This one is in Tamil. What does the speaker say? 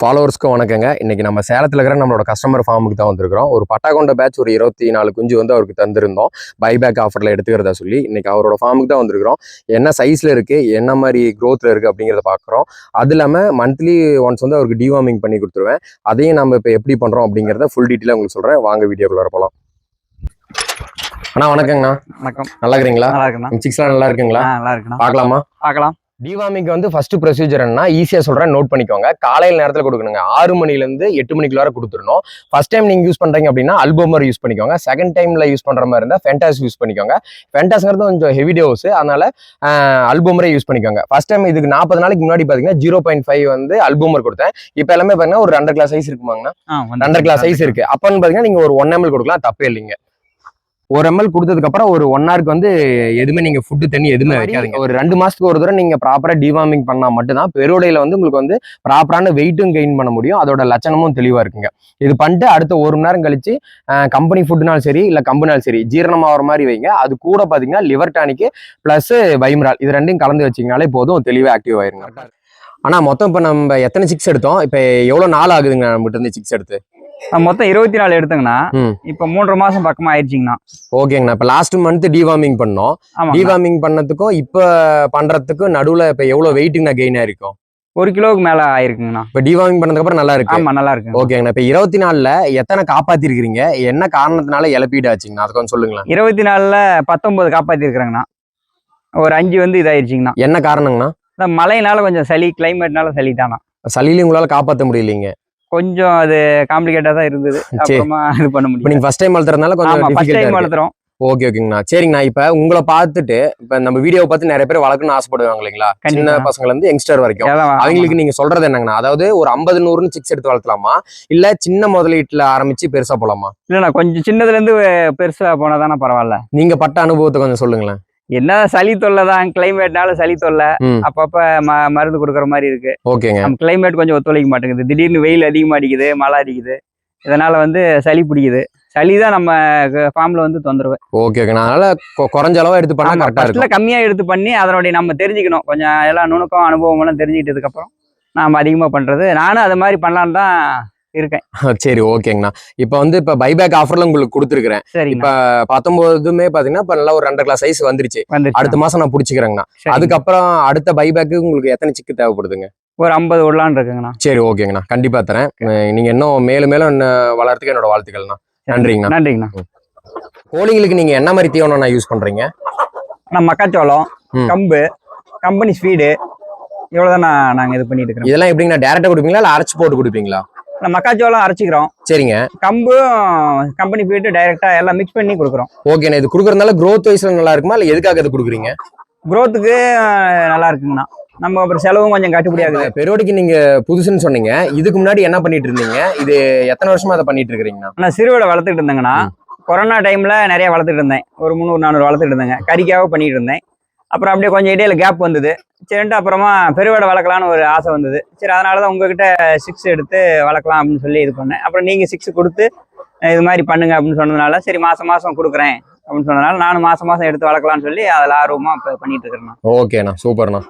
ஃபாலோவர்ஸ்க்கு வணக்கங்க. இன்னைக்கு நம்ம சேலத்தில் இருக்கிற நம்மளோட கஸ்டமர் ஃபார்முக்கு தான் வந்திருக்கிறோம். ஒரு பட்டாகொண்ட பேட்ச் ஒரு இருபத்தி நாலு குஞ்சு வந்து அவருக்கு தந்திருந்தோம். பைபேக் ஆஃபரில் எடுத்துக்கிறதா சொல்லி இன்னைக்கு அவரோட ஃபார்முக்கு தான் வந்திருக்கிறோம். என்ன சைஸில் இருக்குது என்ன மாதிரி க்ரோத்தில் இருக்குது அப்படிங்கிறத பார்க்குறோம். அது இல்லாமல் மந்த்லி ஒன்ஸ் வந்து அவருக்கு டிவார்மிங் பண்ணி கொடுத்துருவேன். அதையும் நம்ம இப்போ எப்படி பண்ணுறோம் அப்படிங்கிறத ஃபுல் டீட்டெயிலாக உங்களுக்கு சொல்கிறேன் வாங்க வீடியோக்குள்ள போகலாம் அண்ணா வணக்கங்கண்ணா. வணக்கம். நல்லா இருக்கிறீங்களா? நல்லா இருக்குண்ணா. சிக்ஸ்லாம் நல்லா இருக்குங்களா? ஆ நல்லா இருக்குண்ணா. பார்க்கலாமா? பார்க்கலாம். டிவாமிக்கு வந்து ஃபர்ஸ்ட் ப்ரொசீஜர் என்ன ஈஸியாக சொல்கிறேன் நோட் பண்ணிக்கோங்க. காலையில் நேரத்தில் கொடுக்கணுங்க. ஆறு மணிலேருந்து எட்டு மணிக்குள்ளார கொடுத்துடணும். ஃபர்ஸ்ட் டைம் நீங்கள் யூஸ் பண்ணுறீங்க அப்படின்னா அல்போமர் யூஸ் பண்ணிக்கோங்க. செகண்ட் டைமில் யூஸ் பண்ணுற மாதிரி இருந்தால் ஃபென்டாஸ் யூஸ் பண்ணிக்கோங்க. ஃபென்டாஸ்ங்கிறது கொஞ்சம் ஹெவி டோஸ் அதனால அல்போமரே யூஸ் பண்ணிக்கோங்க. ஃபர்ஸ்ட் டைம் இதுக்கு நாற்பது நாளைக்கு முன்னாடி பார்த்தீங்கன்னா ஜீரோ பாயிண்ட் ஃபைவ் வந்து அல்போமர் கொடுத்தேன். இப்போ எல்லாமே பார்த்தீங்கன்னா ஒரு ரெண்டரை கிளாஸ் சைஸ் இருக்குமாங்கண்ணா? ரெண்டரை கிளாஸ் சைஸ் இருக்கு. அப்பன்னு பார்த்தீங்கன்னா நீங்கள் ஒரு ஒன் எம்எல் கொடுக்கலாம். தப்பே இல்லைங்க. ஒரு எம்எல் கொடுத்ததுக்கு அப்புறம் ஒரு ஒன் ஹவருக்கு வந்து எதுவுமே நீங்க ஃபுட்டு தண்ணி எதுவுமே வைக்காதீங்க. ஒரு ரெண்டு மாசத்துக்கு ஒரு தடவை நீங்க ப்ராப்பரா டிவார்மிங் பண்ணா மட்டும்தான் பெருடையில வந்து உங்களுக்கு வந்து ப்ராப்பரான வெயிட்டும் கெயின் பண்ண முடியும். அதோட லட்சணமும் தெளிவா இருக்குங்க. இது பண்ணிட்டு அடுத்த ஒரு மணி நேரம் கழிச்சு கம்பெனி ஃபுட்னாலும் சரி இல்ல கம்பெனினாலும் சரி ஜீரணம் ஆகிற மாதிரி வைங்க. அது கூட பாத்தீங்கன்னா லிவர் டானிக்கு பிளஸ் வைம்ரால் இது ரெண்டையும் கலந்து வச்சீங்கனாலே போதும் தெளிவா ஆக்டிவ் ஆயிருங்க. ஆனா மொத்தம் இப்ப நம்ம எத்தனை சிக்ஸ் எடுத்தோம்? இப்ப எவ்வளவு நாள் ஆகுதுங்க நம்மகிட்ட இருந்து சிக்ஸ் எடுத்து? மொத்தம் இருபத்தி நாலு எடுத்துங்கண்ணா. இப்போ மூன்றரை மாசம் பக்கமா ஆயிடுச்சிங்கண்ணா. ஓகேங்கண்ணா இப்ப லாஸ்ட் மந்த் டிவார்மிங் பண்ணோம். டிவார்மிங் பண்ணதுக்கும் இப்ப பண்றதுக்கும் நடுவுல இப்ப எவ்வளவு வெயிட்டுங்கண்ணா கெயின் ஆயிருக்கும்? ஒரு கிலோவுக்கு மேல ஆயிருக்குங்கண்ணா. இப்ப டிவார்மிங் பண்ணதுக்கு அப்புறம் நல்லா இருக்கு. ஆமா நல்லா இருக்கு ஓகேங்கண்ணா இப்ப இருபத்தி நாலுல எத்தனை காப்பாத்திருக்கீங்க என்ன காரணத்தினால இழப்பீடு ஆச்சுங்கண்ணா அது கொஞ்சம் சொல்லுங்களேன். இருபத்தி நாலுல பத்தொன்பது காப்பாத்தி இருக்கிறேங்கண்ணா ஒரு அஞ்சு வந்து இதாயிருச்சிங்கண்ணா. என்ன காரணங்கண்ணா? இந்த மழையினால கொஞ்சம் சளி கிளைமேட்னால சளி தானா. சளியில உங்களால காப்பாத்த முடியலைங்க. கொஞ்சம் அது காம்ப்ளிகேட்டா தான் இருந்தது. அப்புறமா இது பண்ண முடியும் நீங்க ஃபர்ஸ்ட் டைம் வளர்த்துறதுனால கொஞ்சம் ஃபர்ஸ்ட் டைம். வளர்த்துறோம். ஓகே ஓகேங்கண்ணா சரிங்கண்ணா. இப்ப உங்களை பார்த்துட்டு இப்ப நம்ம வீடியோ பார்த்து நிறைய பேர் வளர்க்கணும்னு ஆசைப்படுவாங்க இல்லைங்களா? சின்ன. பசங்கள்ல இருந்து யங்ஸ்டர் வரைக்கும். அவங்களுக்கு நீங்க சொல்றது என்னங்கண்ணா? அதாவது ஒரு ஐம்பது நூறுன்னு சிக்ஸ் எடுத்து வளர்த்தலாமா? இல்ல சின்ன முதலீட்டுல ஆரம்பிச்சு பெருசா போலாமா? இல்லைண்ணா கொஞ்சம் சின்னதுல இருந்து பெருசா போனாதானே பரவாயில்ல. நீங்க பட்ட அனுபவத்தை கொஞ்சம் சொல்லுங்களேன். என்ன சளி தொல்லை தான் கிளைமேட்னால சளி தொல்லை. அப்பப்ப ம மருந்து கொடுக்குற மாதிரி இருக்கு. ஓகேங்க. நம்ம கிளைமேட் கொஞ்சம் ஒத்துழைக்க மாட்டேங்குது. திடீர்னு வெயில் அதிகமாக அடிக்குது மழை அடிக்குது. இதனால வந்து சளி பிடிக்குது. சளி தான் நம்ம ஃபார்ம்ல வந்து தொந்தரவு. Okay okay. அதனால குறைஞ்ச அளவா எடுத்து பண்ணா கரெக்டா இருக்கும். கம்மியா எடுத்து பண்ணி அதனுடைய நம்ம தெரிஞ்சுக்கணும். கொஞ்சம் எல்லாம் நுணுக்கம் அனுபவம் எல்லாம் தெரிஞ்சுக்கிட்டதுக்கு அப்புறம் நாம அதிகமா பண்றது. நானும் அது மாதிரி பண்ணலான்னு தான் இருக்கேன். சரி ஓகேங்கண்ணா. இப்போ வந்து இப்போ பைபேக் ஆஃபர்ல உங்களுக்கு கொடுத்துருக்கிறேன். சரி இப்ப பத்தொன்பதுமே பாத்தீங்கன்னா இப்ப நல்லா ஒரு ரெண்டரை கிளாஸ் சைஸ் வந்துருச்சு. அடுத்த மாசம் நான் பிடிச்சிக்கிறேங்கண்ணா. அதுக்கப்புறம் அடுத்த பைபேக்கு உங்களுக்கு எத்தனை சிக்கு தேவைப்படுதுங்க? ஒரு ஐம்பது விடலான்னு இருக்குங்கண்ணா. சரி ஓகேங்கண்ணா. கண்டிப்பா தரேன். அஹ் நீங்க இன்னும் மேலும் மேலும் இன்னும் வளர்த்துக்கு என்னோட வாழ்த்துக்கள்ண்ணா. நன்றிங்கண்ணா. நன்றிங்கண்ணா. கோழிங்களுக்கு நீங்க என்ன மாதிரி தீவனம் யூஸ் பண்றீங்க? நம்ம மக்காச்சோளம். கம்பு கம்பெனி ஸ்வீடு இவ்வளவுதான் நான் நாங்க இது பண்ணிட்டு இருக்கிறோம். இதெல்லாம் எப்படிங்கண்ணா டேரக்டா கொடுப்பீங்களா இல்ல அரைச்சு போட்டு கொடுப்பீங்களா? மக்காச்சோளம் அரைச்சிக்கிறோம். சரிங்க. கம்பும் கம்பெனி ஸ்வீட்டு டைரக்டா எல்லாம் மிக்ஸ் பண்ணி கொடுக்குறோம். ஓகேண்ணா இது கொடுக்கறதுனால growth வைஸ்ல நல்லா இருக்குமா? இல்ல எதுக்காக இது கொடுக்குறீங்க? Growth-க்கு நல்லா இருக்குங்கண்ணா. நம்ம அப்புறம் செலவும் கொஞ்சம் கட்டுப்படி ஆகுது. பெருவடிக்கு நீங்க புதுசுன்னு சொன்னீங்க. இதுக்கு முன்னாடி என்ன பண்ணிட்டு இருந்தீங்க? இது எத்தனை வருஷமா அதை பண்ணிட்டு இருக்கிறீங்கண்ணா? நான் சிறுவிடை வளர்த்துட்டு இருந்தேங்கண்ணா. கொரோனா டைம்ல நிறைய வளர்த்துட்டு இருந்தேன். ஒரு முந்நூறு நானூறு வளர்த்துட்டு இருந்தேங்க. கறிக்காக பண்ணிட்டு இருந்தேன். அப்புறம் அப்படியே கொஞ்சம் இடையில கேப் வந்தது. சரின்ட்டு அப்புறமா பெருவேடை வளர்க்கலான்னு ஒரு ஆசை வந்தது. சரி அதனால தான் உங்ககிட்ட சிக்ஸ் எடுத்து வளர்க்கலாம் அப்படின்னு சொல்லி இது பண்ணேன். அப்புறம் நீங்கள் சிக்ஸ் கொடுத்து இது மாதிரி பண்ணுங்க அப்படின்னு சொன்னதுனால சரி மாசம் மாசம் கொடுக்குறேன் அப்படின்னு சொன்னதுனால நானும் மாசம் மாசம் எடுத்து வளர்க்கலாம்னு சொல்லி அதில் ஆர்வமாக இப்போ பண்ணிட்டு இருக்கிறேன் ஓகேண்ணா சூப்பர்ண்ணா.